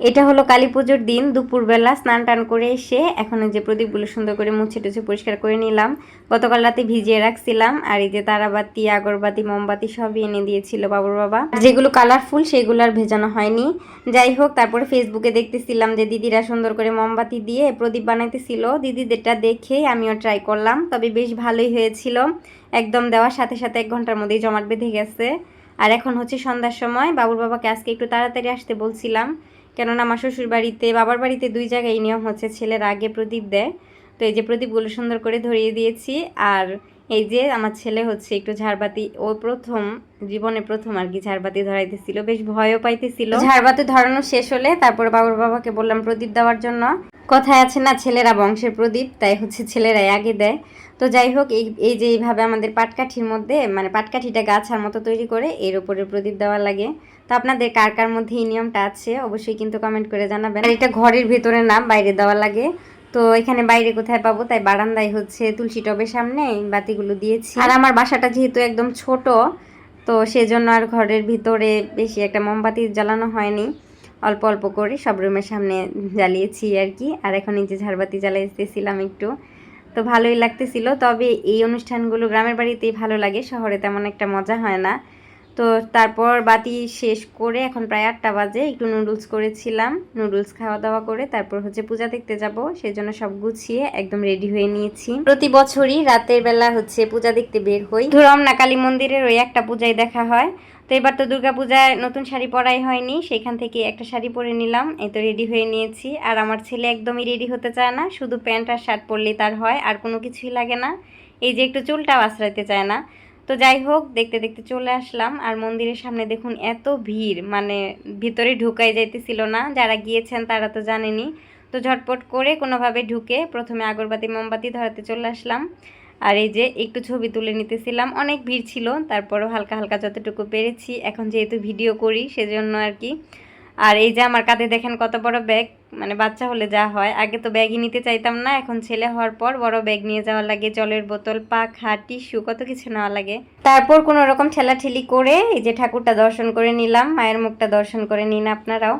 এটা হলো কালী পুজোর দিন, দুপুরবেলা স্নান টান করে এসে এখন যে প্রদীপগুলো সুন্দর করে মুছে টুছে পরিষ্কার করে নিলাম। গতকাল রাতে ভিজিয়ে রাখছিলাম, আর এই যে তারাবাতি, আগরবাতি, মোমবাতি সবই এনে দিয়েছিল বাবুর বাবা। যেগুলো কালারফুল সেগুলো আর ভেজানো হয়নি। যাই হোক, তারপরে ফেসবুকে দেখতেছিলাম যে দিদিরা সুন্দর করে মোমবাতি দিয়ে প্রদীপ বানাইতেছিল। দিদিদেরটা দেখে আমিও ট্রাই করলাম, তবে বেশ ভালোই হয়েছিল। একদম দেওয়ার সাথে সাথে এক ঘণ্টার মধ্যেই জমাট বেঁধে গেছে। আর এখন হচ্ছে সন্ধ্যার সময়, বাবুর বাবাকে আজকে একটু তাড়াতাড়ি আসতে বলছিলাম। কেননা আমার শ্বশুর বাড়িতে বাবার বাড়িতে দুই জায়গায় এই নিয়ম হচ্ছে, ছেলের আগে প্রদীপ দেয়। তো এই যে প্রদীপগুলো সুন্দর করে ধরিয়ে দিয়েছি, আর এই যে আমার ছেলে হচ্ছে একটু ঝাড়বাতি, ও প্রথম, জীবনে প্রথম আর কি ঝাড়বাতি ধরাইতেছিল, বেশ ভয়ও পাইতেছিল। ঝাড়বাতি ধরানো শেষ হলে তারপর বাবার বাবাকে বললাম প্রদীপ দেওয়ার জন্য। কথায় আছে না, ছেলেরা বংশের প্রদীপ, তাই হচ্ছে ছেলেরাই আগে দেয়। তো যাই হোক, এই এই যে এইভাবে আমাদের পাটকাঠির মধ্যে মানে পাটকাঠিটা গাছার মতো তৈরি করে এর ওপরে প্রদীপ দেওয়া লাগে। তো আপনাদের কার কার মধ্যে এই নিয়মটা আছে, অবশ্যই কিন্তু কমেন্ট করে জানাবেন। আর এটা ঘরের ভেতরে না, বাইরে দেওয়া লাগে। তো এখানে বাইরে কোথায় পাবো? তাই বারান্দায় হচ্ছে তুলসী টবের সামনে বাতিগুলো দিয়েছি। আর আমার বাসাটা যেহেতু একদম ছোট, তো সেজন্য আর ঘরের ভিতরে বেশি একটা মোমবাতি জ্বালানো হয়নি। অল্প অল্প করে সব রুমের সামনে জ্বালিয়েছি আর কি। আর এখন এই যে ঝাড়বাতি জ্বালাইতেছিলাম একটু। তো ভালোই লাগতেছিল। তবে এই অনুষ্ঠানগুলো গ্রামের বাড়িতেই ভালো লাগে, শহরে তেমন একটা মজা হয় না। তো তারপর বাতি শেষ করে এখন প্রায় আটটা বাজে, একটু নুডলস করেছিলাম, নুডলস খাওয়া দাওয়া করে তারপর হচ্ছে পূজা দেখতে যাব। সেজন্য সব গুছিয়ে একদম রেডি হয়ে নিয়েছি। প্রতি বছরই রাতের বেলা হচ্ছে পূজা দেখতে বের হই। ধরম না কালী মন্দিরের ওই একটা পূজায় দেখা হয়। তো এবার তো দুর্গা পূজায় নতুন শাড়ি পরাই হয়নি, সেখান থেকে একটা শাড়ি পরে নিলাম, এই তো রেডি হয়ে নিয়েছি। আর আমার ছেলে একদমই রেডি হতে চায় না, শুধু প্যান্ট আর শার্ট পরলেই তার হয়, আর কোনো কিছুই লাগে না। এই যে একটু চুলটাও আশ্রাইতে চায় না। তো যাই হোক, দেখতে দেখতে চলে আসলাম, আর মন্দিরের সামনে দেখুন এত ভিড় মানে ভিতরে ঢুকাই যাইতেছিল না, যারা গিয়েছেন তারা তো জানেনি। তো ঝটপট করে কোনোভাবে ঢুকে প্রথমে আগরবাতি, মোমবাতি ধরাতে চলে আসলাম। আর এই যে একটু ছবি তুলে নিতেছিলাম, অনেক ভিড় ছিল, তারপরও হালকা হালকা যতটুকু পেরেছি, এখন যেহেতু ভিডিও করি সেজন্য আর কি। আর এই যে আমার কাঁধে দেখেন কত বড় ব্যাগ মানে বাচ্চা হলে যা হয়, আগে তো ব্যাগই নিতে চাইতাম না, এখন ছেলে হওয়ার পর বড় ব্যাগ নিয়ে যাওয়া লাগে, জলের বোতল পাখা টিস্যু, কত কিছু নেওয়া লাগে। তারপর কোনো রকম ঠেলাঠেলি করে এই যে ঠাকুরটা দর্শন করে নিলাম, মায়ের মুখটা দর্শন করে নিন আপনারাও।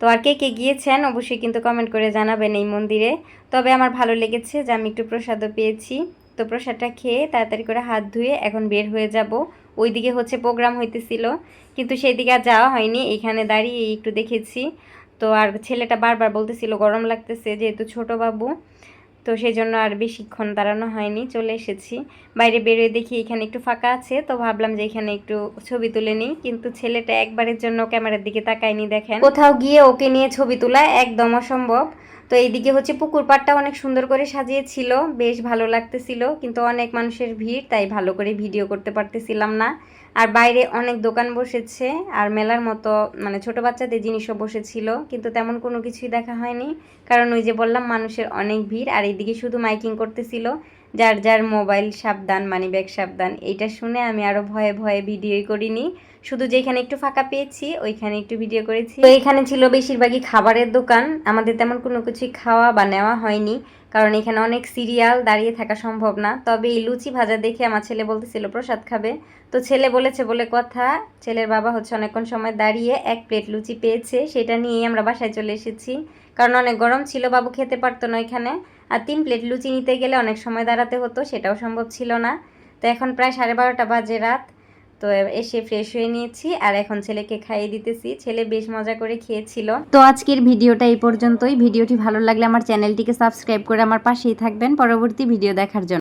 তো আর কে কে গিয়েছেন অবশ্যই কিন্তু কমেন্ট করে জানাবেন এই মন্দিরে। তবে আমার ভালো লেগেছে যে আমি একটু প্রসাদও পেয়েছি। তো প্রসাদটা খেয়ে তাড়াতাড়ি করে হাত ধুয়ে এখন বের হয়ে যাব। ওইদিকে হচ্ছে প্রোগ্রাম হইতেছিল, কিন্তু সেই দিকে আর যাওয়া হয়নি। এখানে দাঁড়িয়ে একটু দেখেছি। তো আর ছেলেটা বারবার বলতেছিল, গরম লাগতেছে যেহেতু ছোট বাবু। তো সেই জন্য আর বেশিক্ষণ দাঁড়ানো হয়নি, চলে এসেছি। বাইরে বেরোয় দেখি এখানে একটু ফাঁকা আছে, তো ভাবলাম যে এখানে একটু ছবি তুলে নিই। কিন্তু ছেলেটা একবারের জন্য ক্যামেরার দিকে তাকায়নি, দেখেন। কোথাও গিয়ে ওকে নিয়ে ছবি তোলা একদম অসম্ভব। তো এইদিকে হচ্ছে পুকুর পাড়টা অনেক সুন্দর করে সাজিয়েছিল, বেশ ভালো লাগতেছিল। কিন্তু অনেক মানুষের ভিড়, তাই ভালো করে ভিডিও করতে পারতেছিলাম না। আর বাইরে অনেক দোকান বসেছে, আর মেলার মতো মানে ছোট বাচ্চাদের জিনিসও বসেছিল। কিন্তু তেমন কোনো কিছুই দেখা হয়নি। কারণ ওই যে বললাম, মানুষের অনেক ভিড়। আর এইদিকে শুধু মাইকিং করতেছিল। যার যার মোবাইল সাবধান মানি ব্যাগ সাবধান, এইটা শুনে আমি আরও ভয়ে ভয়ে ভিডিওই করিনি। শুধু যেখানে একটু ফাঁকা পেয়েছি, ওইখানে একটু ভিডিও করেছি। তো এখানে ছিল বেশিরভাগই খাবারের দোকান। আমাদের তেমন কোনো কিছু খাওয়া বা নেওয়া হয়নি, কারণ এখানে অনেক সিরিয়াল দাঁড়িয়ে থাকা সম্ভব না। তবে এই লুচি ভাজা দেখে আমার ছেলে বলতেছিল, প্রসাদ খাবে? তো ছেলে বলেছে বলে কথা, ছেলের বাবা হচ্ছে অনেকক্ষণ সময় দাঁড়িয়ে এক প্লেট লুচি পেয়েছে, সেটা নিয়েই আমরা বাসায় চলে এসেছি। কারণ অনেক গরম ছিল, বাবু খেতে পারতো না এখানে আর তিন প্লেট লুচি নিতে গেলে অনেক সময় দাঁড়াতে হতো, সেটাও সম্ভব ছিল না। তো এখন প্রায় সাড়ে বারোটা বাজে রাত। তো এসে ফ্রেশ হয়ে নিয়েছি আর এখন ছেলেকে খাইয়ে দিতেছি। ছেলে বেশ মজা করে খেয়েছিল। তো আজকের ভিডিওটা এই পর্যন্তই। ভিডিওটি ভালো লাগলে আমার চ্যানেলটিকে সাবস্ক্রাইব করে আমার পাশেই থাকবেন। পরবর্তী ভিডিও দেখার জন্য।